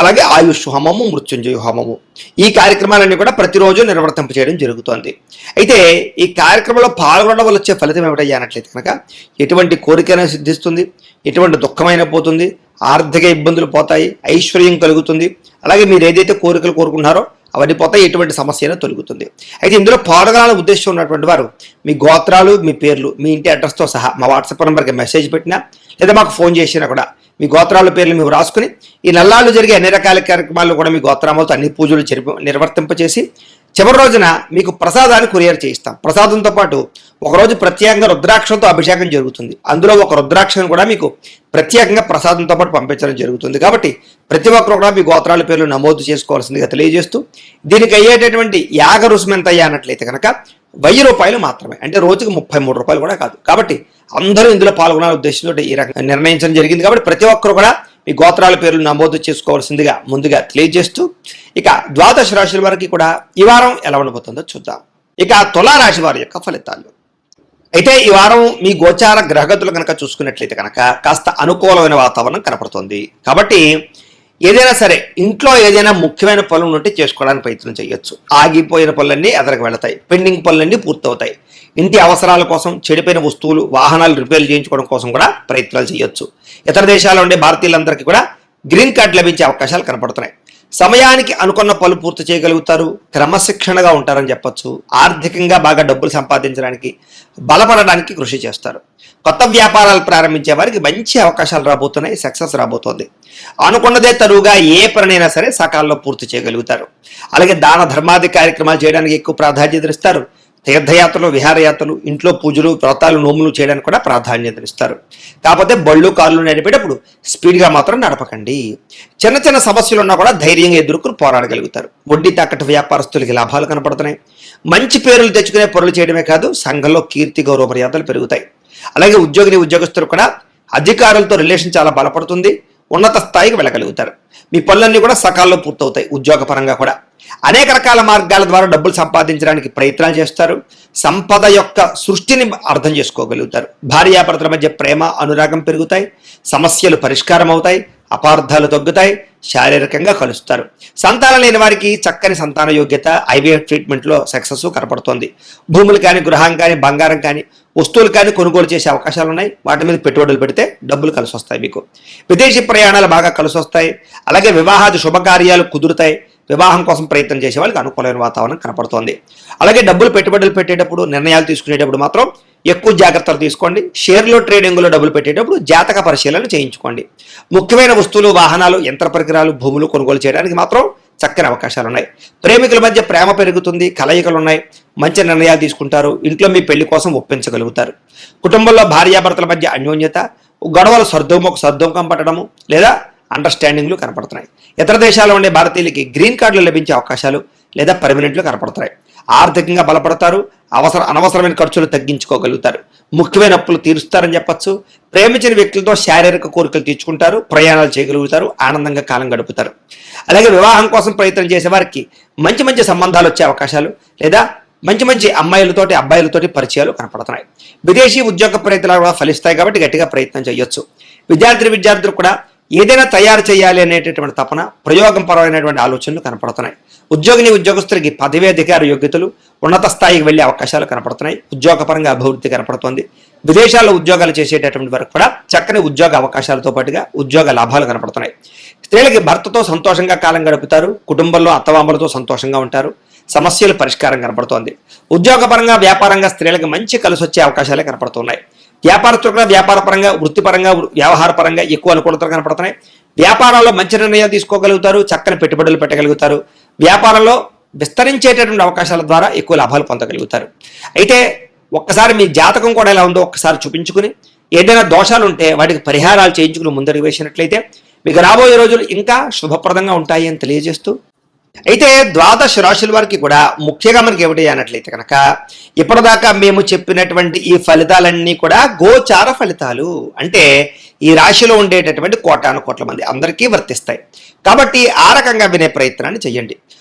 అలాగే ఆయుష్ హోమము మృత్యుంజయ హోమము. ఈ కార్యక్రమాలన్నీ కూడా ప్రతిరోజు నిర్వర్తింప చేయడం జరుగుతోంది. అయితే ఈ కార్యక్రమంలో పాల్గొనడం వల్ల వచ్చే ఫలితం ఏమిటయ్యా అన్నట్లయితే కనుక ఎటువంటి కోరికైనా సిద్ధిస్తుంది ఎటువంటి దుఃఖమైన పోతుంది ఆర్థిక ఇబ్బందులు పోతాయి ఐశ్వర్యం కలుగుతుంది అలాగే మీరు ఏదైతే కోరికలు కోరుకుంటున్నారో అవన్నీ పోతాయి ఎటువంటి సమస్యను తొలుగుతుంది. అయితే ఇందులో పాల్గొనాలని ఉద్దేశం ఉన్నటువంటి వారు మీ గోత్రాలు మీ పేర్లు మీ ఇంటి అడ్రస్తో సహా మా వాట్సాప్ నెంబర్కి మెసేజ్ పెట్టినా లేదా మాకు ఫోన్ చేసినా కూడా మీ గోత్రాల పేర్లు మేము రాసుకుని ఈ నల్లాళ్ళు జరిగే అన్ని రకాల కార్యక్రమాల్లో కూడా మీ గోత్రామాలతో అన్ని పూజలు చెరిపి నిర్వర్తింపచేసి చివరి రోజున మీకు ప్రసాదాన్ని కొరియర్ చేయిస్తాం. ప్రసాదంతో పాటు ఒకరోజు ప్రత్యేకంగా రుద్రాక్షంతో అభిషేకం జరుగుతుంది. అందులో ఒక రుద్రాక్షను కూడా మీకు ప్రత్యేకంగా ప్రసాదంతో పాటు పంపించడం జరుగుతుంది. కాబట్టి ప్రతి ఒక్కరు కూడా మీ గోత్రాల పేర్లు నమోదు చేసుకోవాల్సిందిగా తెలియజేస్తూ దీనికి అయ్యేటటువంటి యాగ రుసుము అన్నట్లయితే కనుక వెయ్యి రూపాయలు మాత్రమే. అంటే రోజుకి ముప్పై మూడు రూపాయలు కూడా కాదు. కాబట్టి అందరూ ఇందులో పాల్గొనాల ఉద్దేశంతో ఈ రకంగా నిర్ణయించడం జరిగింది. కాబట్టి ప్రతి ఒక్కరు కూడా మీ గోత్రాల పేర్లు నమోదు చేసుకోవాల్సిందిగా ముందుగా తెలియజేస్తూ ఇక ద్వాదశ రాశుల వారికి కూడా ఈ వారం ఎలా ఉండబోతుందో చూద్దాం. ఇక తులారాశి వారి యొక్క ఫలితాలు. అయితే ఈ వారం మీ గోచార గ్రహగతులు కనుక చూసుకున్నట్లయితే కనుక కాస్త అనుకూలమైన వాతావరణం కనపడుతుంది. కాబట్టి ఏదైనా సరే ఇంట్లో ఏదైనా ముఖ్యమైన పనులు ఉంటే చేసుకోవడానికి ప్రయత్నం చేయొచ్చు. ఆగిపోయిన పనులన్నీ ఎదరకు వెళతాయి. పెండింగ్ పనులన్నీ పూర్తవుతాయి. ఇంటి అవసరాల కోసం చెడిపోయిన వస్తువులు వాహనాలు రిపేర్ చేయించుకోవడం కోసం కూడా ప్రయత్నాలు చేయొచ్చు. ఇతర దేశాల్లో ఉండే భారతీయులందరికీ కూడా గ్రీన్ కార్డు లభించే అవకాశాలు కనపడుతున్నాయి. సమయానికి అనుకున్న పనులు పూర్తి చేయగలుగుతారు. క్రమశిక్షణగా ఉంటారని చెప్పొచ్చు. ఆర్థికంగా బాగా డబ్బులు సంపాదించడానికి బలపడడానికి కృషి చేస్తారు. కొత్త వ్యాపారాలు ప్రారంభించే వారికి మంచి అవకాశాలు రాబోతున్నాయి సక్సెస్ రాబోతోంది. అనుకున్నదే తరువుగా ఏ పనినైనా సరే సకాలంలో పూర్తి చేయగలుగుతారు. అలాగే దాన ధర్మాది కార్యక్రమాలు చేయడానికి ఎక్కువ ప్రాధాన్యత ఇస్తారు. తీర్థయాత్రలు విహారయాత్రలు ఇంట్లో పూజలు వ్రతాలు నోములు చేయడానికి కూడా ప్రాధాన్యత ఇస్తారు. కాకపోతే బళ్ళు కార్లు నడిపేటప్పుడు స్పీడ్గా మాత్రం నడపకండి. చిన్న చిన్న సమస్యలు ఉన్నా కూడా ధైర్యంగా ఎదుర్కొని పోరాడగలుగుతారు. వడ్డీ తాకట్టు వ్యాపారస్తులకి లాభాలు కనపడుతున్నాయి. మంచి పేర్లు తెచ్చుకునే పనులు చేయడమే కాదు సంఘంలో కీర్తి గౌరవ మర్యాదలు పెరుగుతాయి. అలాగే ఉద్యోగిని ఉద్యోగస్తులు కూడా అధికారులతో రిలేషన్ చాలా బలపడుతుంది. ఉన్నత స్థాయికి వెళ్ళగలుగుతారు. మీ పనులన్నీ కూడా సకాలంలో పూర్తవుతాయి ఉద్యోగపరంగా కూడా. అనేక రకాల మార్గాల ద్వారా డబ్బులు సంపాదించడానికి ప్రయత్నాలు చేస్తారు. సంపద యొక్క సృష్టిని అర్థం చేసుకోగలుగుతారు. భార్యాభర్తల మధ్య ప్రేమ అనురాగం పెరుగుతాయి. సమస్యలు పరిష్కారం అవుతాయి. అపార్థాలు తగ్గుతాయి. శారీరకంగా కలుస్తారు. సంతానం లేని వారికి చక్కని సంతాన యోగ్యత ఐవీఎఫ్ ట్రీట్మెంట్లో సక్సెస్ కనపడుతోంది. భూములు కానీ గృహం కానీ బంగారం కానీ వస్తువులు కానీ కొనుగోలు చేసే అవకాశాలు ఉన్నాయి. వాటి మీద పెట్టుబడులు పెడితే డబ్బులు కలిసి వస్తాయి మీకు. విదేశీ ప్రయాణాలు బాగా కలిసి వస్తాయి. అలాగే వివాహాది శుభకార్యాలు కుదురుతాయి. వివాహం కోసం ప్రయత్నం చేసే వాళ్ళకి అనుకూలమైన వాతావరణం కనపడుతోంది. అలాగే డబ్బులు పెట్టుబడులు పెట్టేటప్పుడు నిర్ణయాలు తీసుకునేటప్పుడు మాత్రం ఎక్కువ జాగ్రత్తలు తీసుకోండి. షేర్లో ట్రేడింగ్లో డబ్బులు పెట్టేటప్పుడు జాతక పరిశీలన చేయించుకోండి. ముఖ్యమైన వస్తువులు వాహనాలు యంత్ర పరికరాలు భూములు కొనుగోలు చేయడానికి మాత్రం చక్కని అవకాశాలు ఉన్నాయి ప్రేమికుల మధ్య ప్రేమ పెరుగుతుంది కలయికలు ఉన్నాయి మంచి నిర్ణయాలు తీసుకుంటారు. ఇంట్లో మీ పెళ్ళి కోసం ఒప్పించగలుగుతారు. కుటుంబంలో భార్యాభర్తల మధ్య అన్యోన్యత గొడవలు సర్దుము సర్దుముఖం పట్టడము లేదా అండర్స్టాండింగ్లు కనపడుతున్నాయి. ఇతర దేశాల్లో ఉండే భారతీయులకి గ్రీన్ కార్డులు లభించే అవకాశాలు లేదా పర్మనెంట్లు కనపడుతున్నాయి. ఆర్థికంగా బలపడతారు అవసర అనవసరమైన ఖర్చులు తగ్గించుకోగలుగుతారు. ముఖ్యమైన అప్పులు తీరుస్తారని చెప్పచ్చు. ప్రేమించిన వ్యక్తులతో శారీరక కోరికలు తీర్చుకుంటారు ప్రయాణాలు చేయగలుగుతారు ఆనందంగా కాలం గడుపుతారు. అలాగే వివాహం కోసం ప్రయత్నం చేసే వారికి మంచి మంచి సంబంధాలు వచ్చే అవకాశాలు లేదా మంచి మంచి అమ్మాయిలతోటి అబ్బాయిలతోటి పరిచయాలు కనపడుతున్నాయి. విదేశీ ఉద్యోగ ప్రయత్నాలు కూడా ఫలిస్తాయి కాబట్టి గట్టిగా ప్రయత్నం చేయొచ్చు. విద్యార్థి విద్యార్థులు కూడా ఏదైనా తయారు చేయాలి అనేటటువంటి తపన ప్రయోగం పరమైనటువంటి ఆలోచనలు కనపడుతున్నాయి. ఉద్యోగిని ఉద్యోగస్తులకి పదవి అధికార యోగ్యతలు ఉన్నత స్థాయికి వెళ్ళే అవకాశాలు కనపడుతున్నాయి. ఉద్యోగపరంగా అభివృద్ధి కనపడుతోంది. విదేశాల్లో ఉద్యోగాలు చేసేటటువంటి వరకు కూడా చక్కని ఉద్యోగ అవకాశాలతో పాటుగా ఉద్యోగ లాభాలు కనపడుతున్నాయి. స్త్రీలకి భర్తతో సంతోషంగా కాలం గడుపుతారు కుటుంబంలో అత్తవామలతో సంతోషంగా ఉంటారు సమస్యలు పరిష్కారం కనపడుతోంది. ఉద్యోగపరంగా వ్యాపారంగా స్త్రీలకు మంచి కలిసి వచ్చే అవకాశాలే కనపడుతున్నాయి. వ్యాపారస్తులుగా వ్యాపారపరంగా వృత్తిపరంగా వ్యవహార పరంగా ఎక్కువ అనుకూలతలు కనపడుతున్నాయి. వ్యాపారాల్లో మంచి నిర్ణయాలు తీసుకోగలుగుతారు చక్కని పెట్టుబడులు పెట్టగలుగుతారు. వ్యాపారంలో విస్తరించేటటువంటి అవకాశాల ద్వారా ఎక్కువ లాభాలు పొందగలుగుతారు. అయితే ఒక్కసారి మీ జాతకం కూడా ఎలా ఉందో ఒక్కసారి చూపించుకుని ఏదైనా దోషాలు ఉంటే వాటికి పరిహారాలు చేయించుకుని ముందడుగు వేసినట్లయితే మీకు రాబోయే రోజులు ఇంకా శుభప్రదంగా ఉంటాయి అని తెలియజేస్తూ. అయితే ద్వాదశ రాశుల వారికి కూడా ముఖ్యంగా మనకి ఏమిటి అన్నట్లయితే కనుక ఇప్పటిదాకా మేము చెప్పినటువంటి ఈ ఫలితాలన్నీ కూడా గోచార ఫలితాలు. అంటే ఈ రాశిలో ఉండేటటువంటి కోటాను కోట్ల మంది అందరికీ వర్తిస్తాయి. కాబట్టి ఆ రకంగా వినే ప్రయత్నాన్ని చేయండి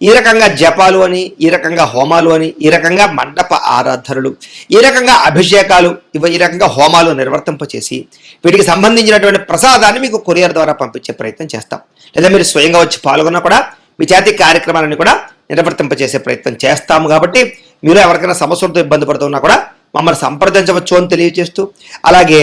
ఈ రకంగా జపాలు అని ఈ రకంగా హోమాలు అని ఈ రకంగా మండప ఆరాధనలు ఈ రకంగా అభిషేకాలు ఇవ ఈ రకంగా హోమాలు నిర్వర్తింపచేసి వీటికి సంబంధించినటువంటి ప్రసాదాన్ని మీకు కొరియర్ ద్వారా పంపించే ప్రయత్నం చేస్తాం. లేదా మీరు స్వయంగా వచ్చి పాల్గొన్నా కూడా మీ జాతి కార్యక్రమాలను కూడా నిర్వర్తింపచేసే ప్రయత్నం చేస్తాము కాబట్టి మీరు ఎవరికైనా సమస్యలతో ఇబ్బంది పడుతున్నా కూడా మమ్మల్ని సంప్రదించవచ్చు అని తెలియజేస్తూ అలాగే